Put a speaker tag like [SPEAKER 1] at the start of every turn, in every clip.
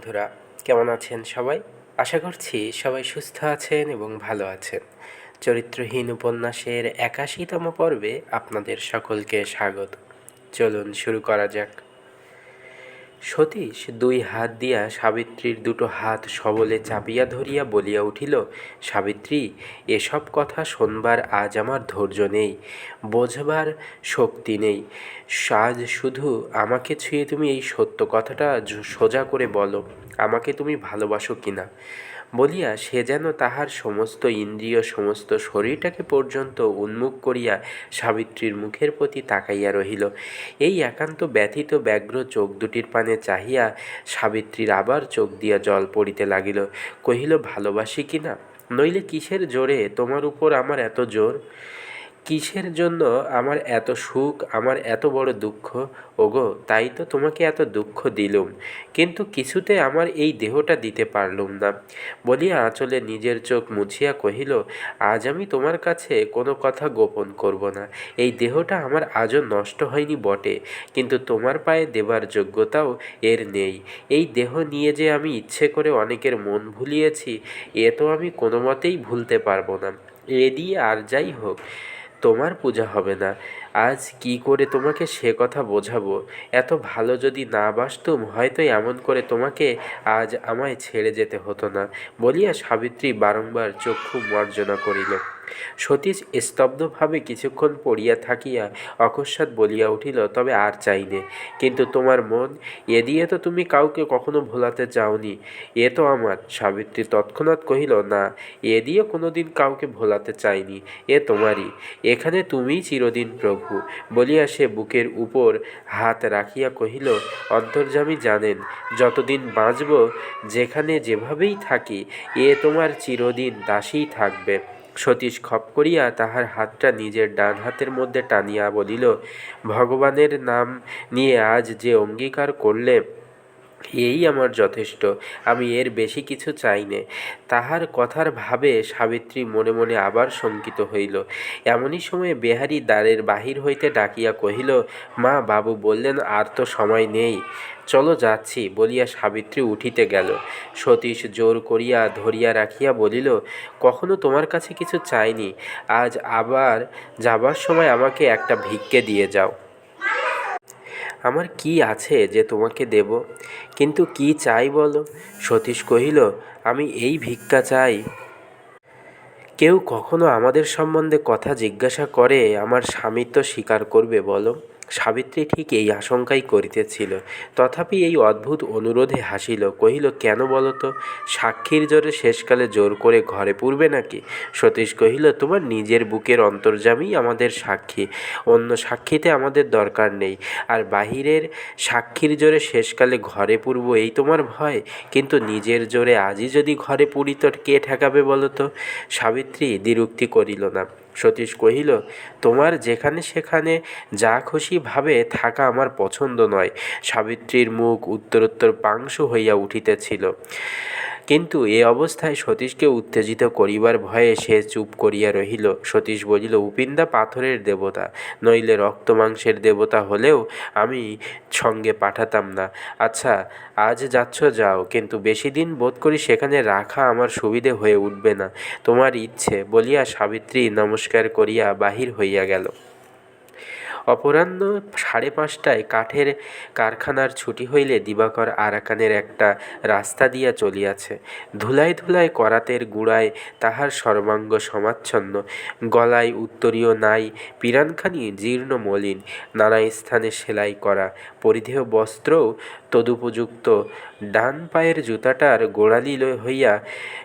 [SPEAKER 1] বন্ধুরা, কেমন আছেন সবাই? আশা করছি সবাই সুস্থ আছেন এবং ভালো আছেন। চরিত্রহীন উপন্যাসের একাশিতম পর্বে আপনাদের সকলকে স্বাগত। চলুন শুরু করা যাক। সতীশ দুই হাত দিয়া সাবিত্রীর দুটো হাত সবলে চাপিয়া ধরিয়া বলিয়া উঠিল, সাবিত্রী, এসব কথা শোনবার আজ আমার ধৈর্য নেই, বোঝবার শক্তি নেই। সাজ শুধু আমাকে ছুঁয়ে তুমি এই সত্য কথাটা সোজা করে বলো, আমাকে তুমি ভালোবাসো কিনা? বলিয়া সে যেন তাহার সমস্ত ইন্দ্রিয়, সমস্ত শরীরটাকে পর্যন্ত উন্মুখ করিয়া সাবিত্রীর মুখের প্রতি তাকাইয়া রহিল। এই একান্ত ব্যথিত, ব্যগ্র চোখ দুটির পানে চাহিয়া সাবিত্রীর আবার চোখ দিয়া জল পড়িতে লাগিল। কহিল, ভালোবাসি কিনা নইলে কিসের জোরে তোমার উপর আমার এত জোর? কিসের জন্য আমার এত সুখ, আমার এত বড় দুঃখ? ওগো, তাই তো তোমাকে এত দুঃখ দিলুম। কিন্তু কিছুতে আমার এই দেহটা দিতে পারলুম না। বলিয়া আঁচলে নিজের চোখ মুছিয়া কহিল, আজ আমি তোমার কাছে কোনো কথা গোপন করব না। এই দেহটা আমার আজও নষ্ট হয়নি বটে, কিন্তু তোমার পায়ে দেবার যোগ্যতাও এর নেই। এই দেহ নিয়ে যে আমি ইচ্ছে করে অনেকের মন ভুলিয়েছি, এ তো আমি কোনো মতেই ভুলতে পারব না। এ দিয়ে আর যাই হোক। তোমার পূজা হবে না। আজ কি করে তোমাকে সে কথা বোঝাবো? এত ভালো যদি না বাসতুম, হয়তো এমন করে তোমাকে আজ আমায় ছেড়ে যেতে হতো না, বলিয়া সাবিত্রী বারংবার চক্ষু মার্জনা করিল। সতীশ স্তব্ধভাবে কিছুক্ষণ পড়িয়া থাকিয়া অকস্মাৎ বলিয়া উঠিল, তবে আর চাইনে কিন্তু তোমার মন, এ দিয়ে তো তুমি কাউকে কখনো ভোলাতে চাওনি এ তো আমার। সাবিত্রী তৎক্ষণাৎ কহিল, না, এ দিয়ে কোনোদিন কাউকে ভোলাতে চাইনি। এ তোমারই। এখানে তুমিই চিরদিন প্রভু। বলিয়া সে বুকের উপর হাত রাখিয়া কহিল, অন্তর্যামী জানেন, যতদিন বাঁচব, যেখানে যেভাবেই থাকি, এ তোমার চিরদিন দাসীই থাকবে। সতীশ খপ করিয়া তাহার হাতটা নিজের ডান হাতের মধ্যে টানিয়া বলিল, ভগবানের নাম নিয়ে আজ যে অঙ্গীকার করলে এই আমার যথেষ্ট, আমি এর বেশি কিছু চাই নে। তাহার কথার ভাবে সাবিত্রী মনে মনে আবার শঙ্কিত হইল। এমনই সময়ে বেহারি দ্বারের বাহির হইতে ডাকিয়া কহিল, মা, বাবু বললেন আর তো সময় নেই। চলো যাচ্ছি। বলিয়া সাবিত্রী উঠিতে গেল। সতীশ জোর করিয়া ধরিয়া রাখিয়া বলিল, কখনো তোমার কাছে কিছু চাইনি। আজ আবার যাবার সময় আমাকে একটা ভিক্ষে দিয়ে যাও। আমার কি আছে যে তোমাকে দেব? কিন্তু কি চাই বলো? সতীশ কহিল, আমি এই ভিক্ষা চাই। কেউ কখনো আমাদের সম্বন্ধে কথা জিজ্ঞাসা করে, আমার স্বামী তো স্বীকার করবে, বলো। সাবিত্রী ঠিক এই আশঙ্কাই করিতেছিল। তথাপি এই অদ্ভুত অনুরোধে হাসিল, কহিল, কেন বলো তো সাক্ষীর জোরে শেষকালে জোর করে ঘরে পুরবে নাকি? সতীশ কহিল, তোমার নিজের বুকের অন্তর্যামী আমাদের সাক্ষী। অন্য সাক্ষীতে আমাদের দরকার নেই। আর বাহিরের সাক্ষীর জোরে শেষকালে ঘরে পুরব, এই তোমার ভয়? কিন্তু নিজের জোরে আজই যদি ঘরে পুরি, তো কে ঠেকাবে বলতো? সাবিত্রী দ্বিরুক্তি করিল না। সতীশ কহিল, তোমার যেখানে সেখানে যা খুশি ভাবে থাকা আমার পছন্দ নয়। সাবিত্রীর মুখ উত্তরোত্তর পাংশু হইয়া উঠিতেছিল। কিন্তু এ অবস্থায় সতীশকে উত্তেজিত করিবার ভয়ে সে চুপ করিয়া রহিল। সতীশ বলিল উপিন্দা পাথরের দেবতা, নইলে রক্ত মাংসের দেবতা হলেও আমি সঙ্গে পাঠাতাম না। আচ্ছা আজ যাচ্ছ, যাও, কিন্তু বেশি দিন বোধ করি সেখানে রাখা আমার সুবিধে হয়ে উঠবে না। তোমার ইচ্ছে, বলিয়া সাবিত্রী নমস্কার করিয়া বাহির হইয়া গেল। অপরাহ্ন সাড়ে পাঁচটায় কাঠের কারখানার ছুটি হইলে দিবাকর আরাকানের একটা রাস্তা দিয়া চলিয়াছে। ধুলায় ধুলায় করাতের গুড়ায় তাহার সর্বাঙ্গ সমাচ্ছন্ন। গলায় উত্তরীয় নাই, পিরানখানি জীর্ণ মলিন। নানা স্থানে সেলাই করা পরিধেয় বস্ত্রও তদুপযুক্ত। ডান পায়ের জুতাটার গোড়ালি হইয়া,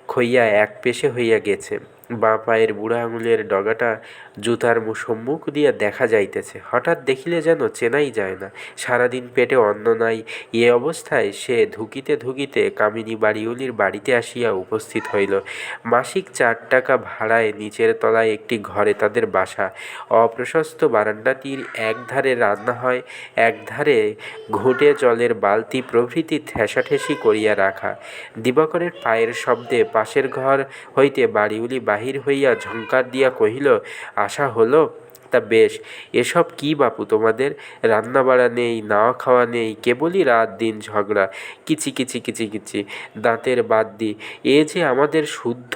[SPEAKER 1] খইয়া এক পেশে হইয়া গেছে। বাঁ পায়ের বুড়া আঙুলের ডগাটা জুতার সম্মুখ দিয়া দেখা যাইতেছে। হঠাৎ দেখিলে যেন চেনাই যায় না। সারাদিন পেটে অন্ন নাই। এ অবস্থায় সে ধুকিতে ধুকিতে কামিনী বাড়িওলির বাড়িতে আসিয়া উপস্থিত হইল। মাসিক চার টাকা ভাড়ায় নিচের তলায় একটি ঘরে তাদের বাসা। অপ্রশস্ত বারান্দাটির একধারে রান্না হয়, একধারে ঘুঁটে জলের বালতি প্রভৃতি ঠেসাঠেসি করিয়া রাখা। দিবাকরের পায়ের শব্দে পাশের ঘর হইতে বাড়িউলি বাহির হইয়া ঝঙ্কার দিয়া কহিল, আশা হলো? তা বেশ, এসব কি বাপু তোমাদের? রান্না বাড়া নেই নাওয়া খাওয়া নেই, কেবলই রাত দিন ঝগড়া। কিচি কিচি কিচি কিচি দাঁতের বাদ দি। এ যে আমাদের শুদ্ধ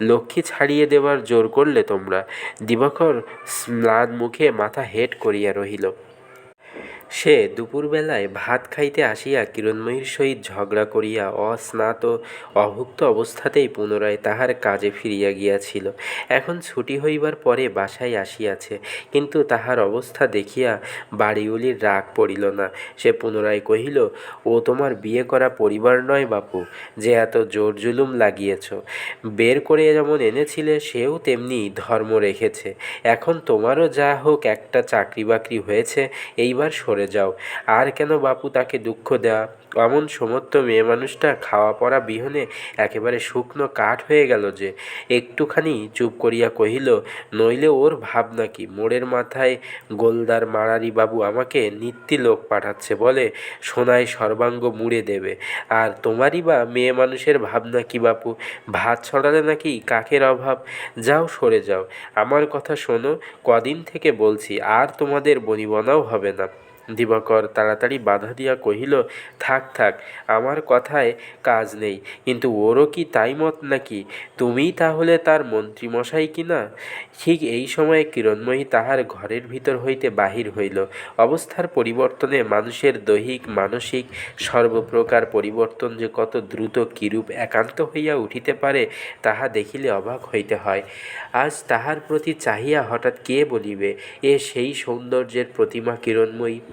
[SPEAKER 1] লক্ষ্মী ছাড়িয়ে দেওয়ার জোর করলে তোমরা? দিবাকর ম্লান মুখে মাথা হেট করিয়া রহিল। সে দুপুরবেলায় ভাত খাইতে আসিয়া কিরণময়ীর সহিত ঝগড়া করিয়া অস্নাত অভুক্ত অবস্থাতেই পুনরায় তাহার কাজে ফিরিয়া গিয়াছিল। এখন ছুটি হইবার পরে বাসায় আসিয়াছে, কিন্তু তাহার অবস্থা দেখিয়া বাড়িওলির রাগ পড়িল না। সে পুনরায় কহিল, ও তোমার বিয়ে করা পরিবার নয় বাপু, যে এত জোর জুলুম লাগিয়েছ। বের করে যেমন এনেছিলে, সেও তেমনি ধর্ম রেখেছে। এখন তোমারও যা হোক একটা চাকরি বাকরি হয়েছে, এইবার সরে যাও। আর কেন বাপু তাকে দুঃখ দেওয়া অমন সমর্থ মেয়ে মানুষটা খাওয়া পড়া বিহনে একেবারে শুকনো কাঠ হয়ে গেল যে। একটুখানি চুপ করিয়া কহিল, নইলে ওর ভাব নাকি? মোড়ের মাথায় গোলদার মারারি বাবু আমাকে নিত্যি লোক পাঠাচ্ছে বলে সোনায় সর্বাঙ্গ মুড়ে দেবে। আর তোমারই বা মেয়ে মানুষের ভাবনা কি বাপু? ভাত ছড়ালে নাকি কাকের অভাব? যাও সরে যাও। আমার কথা শোনো, কদিন থেকে বলছি, আর তোমাদের বনিবনাও হবে না। দিবাকর তাড়াতাড়ি বাধা দিয়া কহিল, থাক থাক, আমার কথায় কাজ নেই, কিন্তু ওরও কি তাই মত নাকি? তুমিই তাহলে তার মন্ত্রীমশাই কি না? ঠিক এই সময়ে কিরণময়ী তাহার ঘরের ভিতর হইতে বাহির হইল। অবস্থার পরিবর্তনে মানুষের দৈহিক, মানসিক, সর্বপ্রকার পরিবর্তন যে কত দ্রুত কিরূপ একান্ত হইয়া উঠিতে পারে, তাহা দেখিলে অবাক হইতে হয়। আজ তাহার প্রতি চাহিয়া হঠাৎ কে বলিবে? এ সেই সৌন্দর্যের প্রতিমা কিরণময়ী।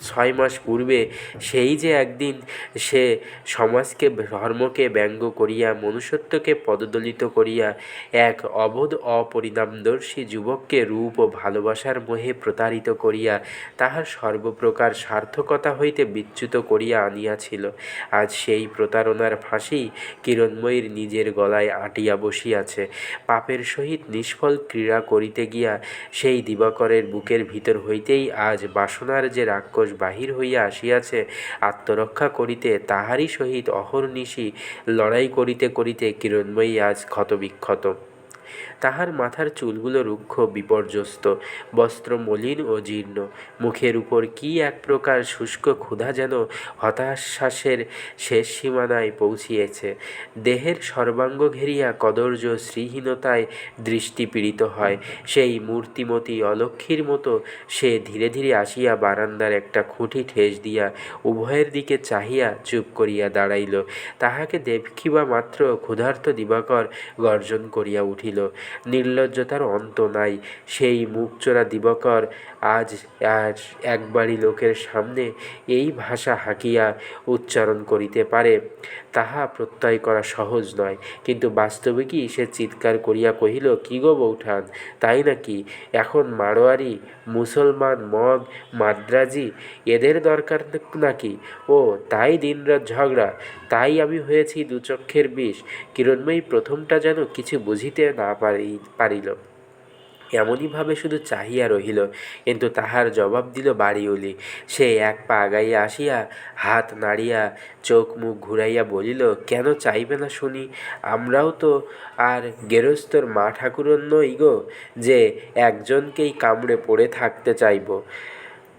[SPEAKER 1] ছয় মাস পূর্বে সেই যে একদিন সে সমাজকে, ধর্মকে ব্যঙ্গ করিয়া, মনুষ্যত্বকে পদদলিত করিয়া এক অবোধ অপরিণামদর্শী যুবককে রূপ ও ভালোবাসার মোহে প্রতারিত করিয়া তাহার সর্বপ্রকার সার্থকতা হইতে বিচ্যুত করিয়া আনিয়াছিল। আজ সেই প্রতারণার ফাঁসি কিরণময়ীর নিজের গলায় আটিয়া বসিয়াছে। পাপের সহিত নিষ্ফল ক্রীড়া করিতে গিয়া সেই দিবাকরের বুকের ভিতর হইতেই আজ বাসনার যে রাক্ষস বাহির হইয়া আসিয়াছে আত্মরক্ষা করিতে তাহারই সহিত অহর্নিশি লড়াই করিতে করিতে কিরণময়ী আজ ক্ষতবিক্ষত। তাহার মাথার চুলগুলো রুক্ষ, বিপর্যস্ত বস্ত্র মলিন ও জীর্ণ। মুখের উপর কি এক প্রকার শুষ্ক ক্ষুধা যেন হতাশ্বাসের শেষ সীমানায় পৌঁছিয়েছে। দেহের সর্বাঙ্গ ঘেরিয়া কদর্য শ্রীহীনতায় দৃষ্টি পীড়িত হয়। সেই মূর্তিমতী অলক্ষীর মতো সে ধীরে ধীরে আসিয়া বারান্দার একটা খুঁটি ঠেস দিয়া উভয়ের দিকে চাহিয়া চুপ করিয়া দাঁড়াইল। তাহাকে দেখিবা মাত্র ক্ষুধার্ত দিবাকর গর্জন করিয়া উঠিল। নির্লজ্জতার অন্ত নাই। সেই মুখচোরা দিবাকর আজ আজ একবারই লোকের সামনে এই ভাষা হাঁকিয়া উচ্চারণ করিতে পারে। তাহা প্রত্যয় করা সহজ নয়। কিন্তু বাস্তবিকই সে চিৎকার করিয়া কহিল, কি গো বৌঠান, তাই নাকি? এখন মারোয়ারি মুসলমান মগ মাদ্রাজি, এদের দরকার নাকি? ও, তাই দিনরাত ঝগড়া, তাই আমি হয়েছি দুচক্ষের বিষ। কিরণময়ী প্রথমটা যেন কিছু বুঝিতে না পারি, পারিল। এমনইভাবে শুধু চাহিয়া রহিল, কিন্তু তাহার জবাব দিল বাড়িওলি সে এক পা আগাইয়া আসিয়া হাত নাড়িয়া চোখ মুখ ঘুরাইয়া বলিল, কেন চাইবে না শুনি, আমরাও তো আর গেরস্তর মা ঠাকুরন নই গো, যে একজনকেই কামড়ে পড়ে থাকতে চাইব।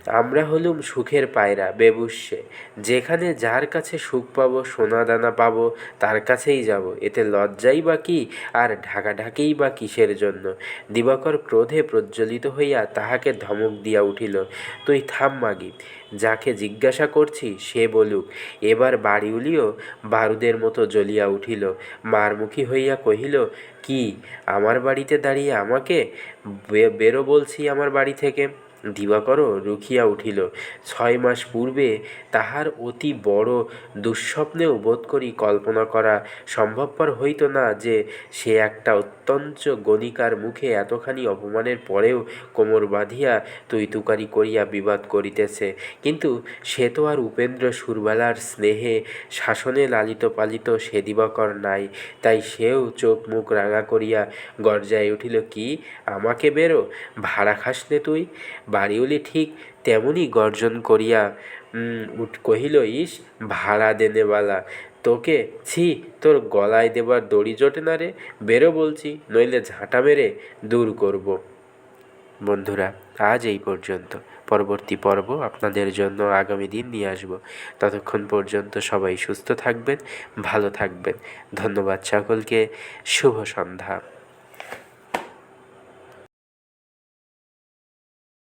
[SPEAKER 1] আমরা হলুম সুখের পায়রা, বেবুসে। যেখানে যার কাছে সুখ পাবো, সোনা দানা পাবো, তার কাছেই যাব। এতে লজ্জাই বা কি, আর ঢাকাঢাকিই বা কিসের জন্য? দিবাকর ক্রোধে প্রজ্বলিত হইয়া তাহাকে ধমক দিয়া উঠিল, তুই থাম মাগি, যাকে জিজ্ঞাসা করছি সে বলুক। এবার বাড়িউলিও বারুদের মতো জ্বলিয়া উঠিল। মারমুখী হইয়া কহিল, কি, আমার বাড়িতে দাঁড়িয়ে আমাকে? বেরো বলছি আমার বাড়ি থেকে। দিবাকরও রুখিয়া উঠিল। ছয় মাস পূর্বে তাহার অতি বড় দুঃস্বপ্নেও বোধ করি কল্পনা করা সম্ভবপর হইত না যে সে একটা অত্যন্ত গণিকার মুখে এতখানি অপমানের পরেও কোমর বাঁধিয়া তুইতুকারি করিয়া বিবাদ করিতেছে। কিন্তু সে তো আর উপেন্দ্র সুরবালার স্নেহে শাসনে লালিত পালিত সে দিবাকর নাই, তাই সেও চোখ মুখ রাঙা করিয়া গর্জায় উঠিল, কি, আমাকে বেরো? ভাড়া খাসনে তুই? বাড়িওলি ঠিক তেমনই গর্জন করিয়া উঠ, কহিল, ইস, ভাড়া দেনেওয়ালা, তোকে, ছি, তোর গলায় দেবার দড়ি জোটে না রে, বেরো বলছি, নইলে ঝাঁটা মেরে দূর করব। বন্ধুরা, আজ এই পর্যন্ত। পরবর্তী পর্ব আপনাদের জন্য আগামী দিন নিয়ে আসব। ততক্ষণ পর্যন্ত সবাই সুস্থ থাকবেন, ভালো থাকবেন। ধন্যবাদ সকলকে। শুভ সন্ধ্যা।